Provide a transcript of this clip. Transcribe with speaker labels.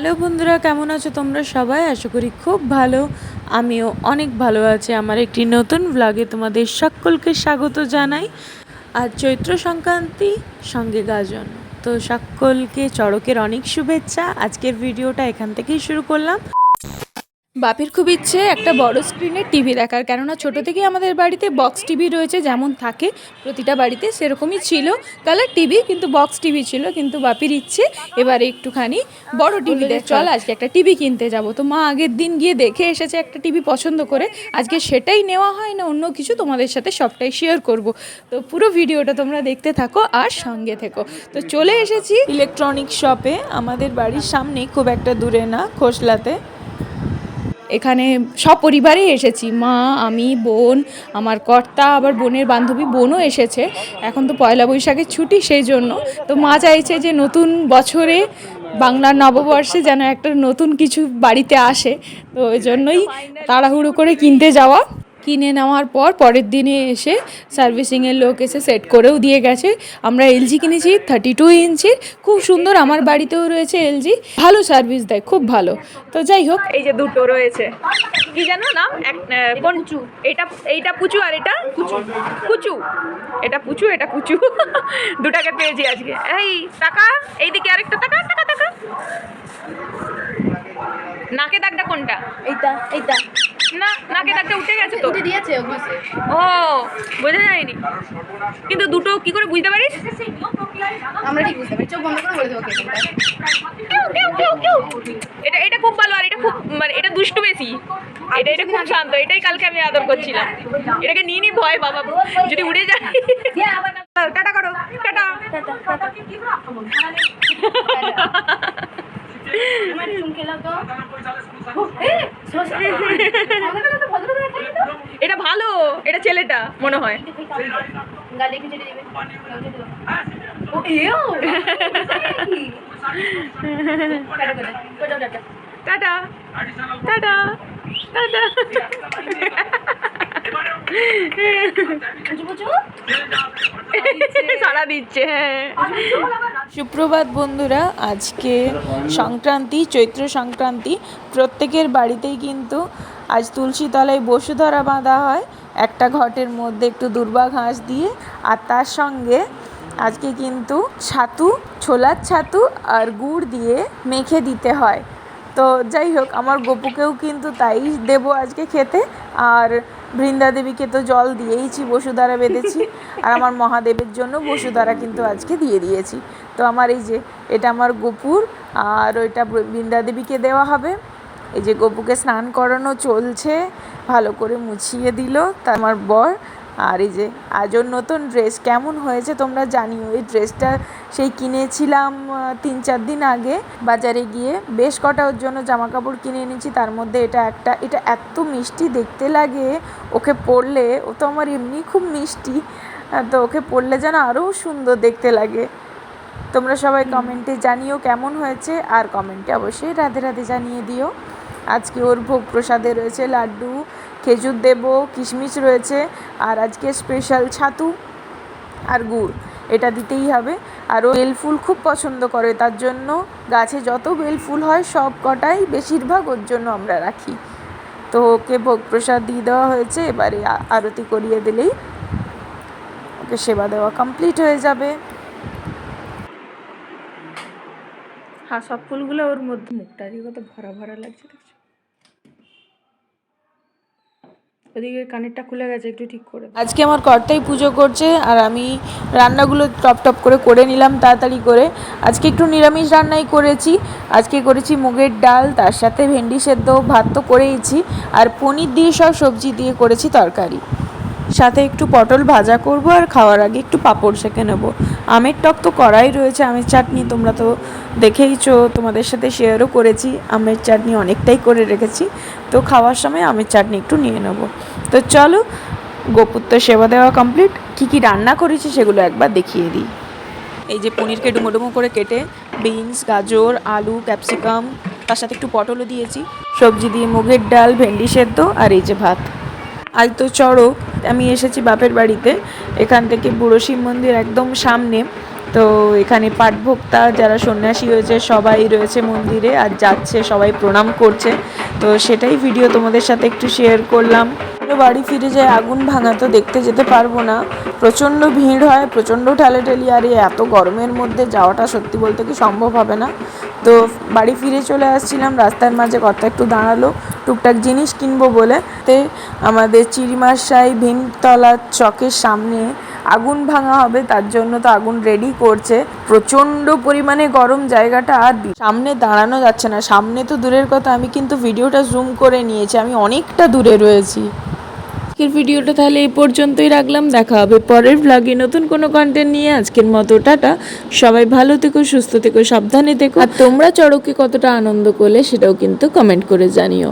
Speaker 1: Hello বন্ধুরা, কেমন আছো তোমরা সবাই? আশা করি খুব ভালো। আমিও অনেক ভালো আছি। আমার একটি নতুন ব্লগে তোমাদের সকলকে স্বাগত জানাই। আর চৈত্র সংক্রান্তি সঙ্গে গাজন। তো সকলকে চড়কের অনেক শুভেচ্ছা। আজকের ভিডিওটা এখান থেকেই শুরু করলাম।
Speaker 2: বাপির খুব ইচ্ছে একটা বড় স্ক্রিনের টিভি দেখার। কেননা ছোট থেকেই আমাদের বাড়িতে বক্স টিভি রয়েছে যেমন থাকে। প্রতিটা বাড়িতে সেরকমই ছিল। কালার টিভি কিন্তু বক্স টিভি ছিল কিন্তু বাপির ইচ্ছে। এবারে একটুখানি বড় টিভি চল। আজকে একটা টিভি কিনতে যাব। তো মা আগের দিন গিয়ে দেখে এসেছে একটা টিভি পছন্দ করে। আজকে সেটাই নেওয়া হয় না অন্য কিছু তোমাদের সাথে সবটাই শেয়ার করব। তো পুরো ভিডিওটা তোমরা দেখতে থাকো আর সঙ্গে থেকো। তো চলে এসেছি।
Speaker 1: ইলেকট্রনিক শপে আমাদের বাড়ির সামনে খুব একটা দূরে না খোসলাতে।
Speaker 2: এখানে সপরিবারেই এসেছি। মা, আমি, বোন, আমার কর্তা, আবার বোনের বান্ধবী, বোনও এসেছে। এখন তো পয়লা বৈশাখের ছুটি, সেই জন্য। তো মা চাইছে যে নতুন বছরে, বাংলার নববর্ষে যেন একটা নতুন কিছু বাড়িতে আসে। তো ওই জন্যই তাড়াহুড়ো করে কিনতে যাওয়া। কিনে নেওয়ার পর পরের দিনে এসে সার্ভিসিংয়ের লোক এসে সেট করেও দিয়ে গেছে। আমরা এলজি কিনেছি থার্টি টু ইঞ্চির খুব সুন্দর আমার বাড়িতেও রয়েছে এলজি। ভালো সার্ভিস দেয় খুব ভালো। তো যাই হোক।
Speaker 3: এই যে দুটো রয়েছে। কি জানো নাম? আহ, এটা এইটা পুচু আর এটা কুচু এটা পুচু এটা কুচু দুটাকে পেয়েছি আজকে। এই টাকা এইদিকে আরেকটা টাকা টাকা টাকা নাকে দাগটা কোনটা?
Speaker 4: এইটা এইটা।
Speaker 3: না নাকে দাগটা উঠে গেছে তো।
Speaker 4: উঠে দিয়েছে
Speaker 3: ও বোঝা যায়নি। কিন্তু দুটো কি করে বুঝতে পারিস?
Speaker 4: আমরা ঠিক বুঝতে পারি। চোখ বন্ধ করে বলে দেবো।
Speaker 3: এটা এটা খুব ভালো আর এটা খুব মানে এটা দুষ্টু বেশি। এটা এটা খুব শান্ত। এটাই কালকে আমি আদর করছিলাম। এটাকে নিয়ে নি ভয় বাবা। যদি উড়ে যায়। টাটা করো। টাটা। এটা ভালো এটা ছেলেটা মনে হয়?
Speaker 4: Tata tata.
Speaker 3: টাটা? সারা দিচ্ছে হ্যাঁ
Speaker 1: সুপ্রভাত বন্ধুরা, আজকে সংক্রান্তি, চৈত্র সংক্রান্তি, প্রত্যেকের বাড়িতেই কিন্তু আজ তুলসী তলায় বসুধরা বাঁধা হয়। একটা ঘটের মধ্যে একটু দুর্বা ঘাস দিয়ে, আর তার সঙ্গে আজকে কিন্তু ছাতু, ছোলার ছাতু আর গুড় দিয়ে মেখে দিতে হয়। তো যাই হোক, আমার গপুকেও কিন্তু তাই দেব আজকে খেতে। আর বৃন্দা দেবীকে তো জল দিয়েইছি, বসুধারা বেঁধেছি। আর আমার মহাদেবের জন্য বসুধারা কিন্তু আজকে দিয়ে দিয়েছি। তো আমার এই যে, এটা আমার গোপুর, আর ওইটা বৃন্দা দেবীকে দেওয়া হবে। এই যে গোপুকে স্নান করানো চলছে, ভালো করে মুছিয়ে দিল তা আমার বর। আর এই যে আজ ওর নতুন ড্রেস কেমন হয়েছে তোমরা জানিও। এই ড্রেসটা সেই কিনেছিলাম তিন চার দিন আগে বাজারে গিয়ে। বেশ কটা ওর জন্য জামা কাপড় কিনে এনেছি তার মধ্যে এটা একটা এটা এত মিষ্টি দেখতে লাগে ওকে পরলে ও তো আমার এমনি খুব মিষ্টি তো ওকে পরলে যেন আরও সুন্দর দেখতে লাগে। তোমরা সবাই কমেন্টে জানিও কেমন হয়েছে আর কমেন্টে অবশ্যই রাধে রাধে জানিয়ে দিও। আজকে ওর ভোগ প্রসাদে রয়েছে লাড্ডু, খেজুর দেব, কিশমিশ রয়েছে আর আজকে স্পেশাল ছাতু আর গুড়। এটা দিতেই হবে। আর ও বেল ফুল খুব পছন্দ করে, তার জন্য গাছে যত বেল ফুল হয় সব কটাই বেশিরভাগ ওর জন্য আমরা রাখি। তো ওকে ভোগ প্রসাদ দিয়ে দেওয়া হয়েছে, এবারে আরতি করিয়ে দিলেই ওকে সেবা দেওয়া কমপ্লিট হয়ে যাবে।
Speaker 2: হ্যাঁ সব ফুলগুলো ওর মধ্যে। মুখটা দিয়ে কত ভরা ভরা লাগছে, দেখছ? ওদিকে কানেরটা খুলে গেছে, একটু ঠিক করে
Speaker 1: আজকে আমার কর্তাই পুজো করছে আর আমি রান্নাগুলো টপ টপ করে করে নিলাম তাড়াতাড়ি করে। আজকে একটু নিরামিষ রান্নাই করেছি। আজকে করেছি মুগের ডাল, তার সাথে ভেন্ডি সেদ্ধ, ভাত তো করেইছি। আর পনির দিয়ে সব সবজি দিয়ে করেছি তরকারি। সাথে একটু পটল ভাজা করব আর খাওয়ার আগে একটু পাঁপড় সেঁকে নেব। আমের টক তো করাই রয়েছে, আমের চাটনি তোমরা তো দেখেইছো, তোমাদের সাথে শেয়ারও করেছি। আমের চাটনি অনেকটাই করে রেখেছি, তো খাওয়ার সময় আমের চাটনি একটু নিয়ে নেব। তো চলো গোপুর তো সেবা দেওয়া কমপ্লিট কী কী রান্না করেছি সেগুলো একবার দেখিয়ে দিই। এই যে পনিরকে ডুমো ডুমো করে কেটে বিনস, গাজর, আলু, ক্যাপসিকাম, তার সাথে একটু পটলও দিয়েছি। সবজি দিয়ে মুগের ডাল, ভেন্ডি সেদ্ধ আর এই যে ভাত। আজ তো চড়ক আমি এসেছি বাপের বাড়িতে। এখান থেকে বুড়ো শিব মন্দির একদম সামনে। তো এখানে পাঠভোক্তা যারা সন্ন্যাসী হয়েছে সবাই রয়েছে মন্দিরে আর যাচ্ছে, সবাই প্রণাম করছে। তো সেটাই ভিডিও তোমাদের সাথে একটু শেয়ার করলাম। বাড়ি ফিরে যায় আগুন ভাঙা তো দেখতে যেতে পারব না। প্রচণ্ড ভিড় হয়, প্রচণ্ড ঠেলাঠেলি, আর এত গরমের মধ্যে যাওয়াটা সত্যি বলতে কি সম্ভব হবে না। তো বাড়ি ফিরে চলে আসছিলাম, রাস্তার মাঝে কত একটু দাঁড়াল। টুকটাক জিনিস কিনবো বলে তে আমাদের চিরিমাশাই ভীমতলা চকের সামনে আগুন ভাঙা হবে, তার জন্য তো আগুন রেডি করছে। প্রচণ্ড পরিমাণে গরম জায়গাটা আর সামনে দাঁড়ানো যাচ্ছে না। সামনে তো দূরের কথা, আমি কিন্তু ভিডিওটা জুম করে নিয়েছি, আমি অনেকটা দূরে রয়েছি। আজকের ভিডিওটা তাহলে এই পর্যন্তই রাখলাম, দেখা হবে পরের ব্লগে নতুন কোনো কন্টেন্ট নিয়ে আজকের মতো, টাটা। সবাই ভালো থেকো, সুস্থ থেকো, সাবধানে থেকো। আর তোমরা চড়কে কতটা আনন্দ করলে সেটাও কিন্তু কমেন্ট করে জানিও।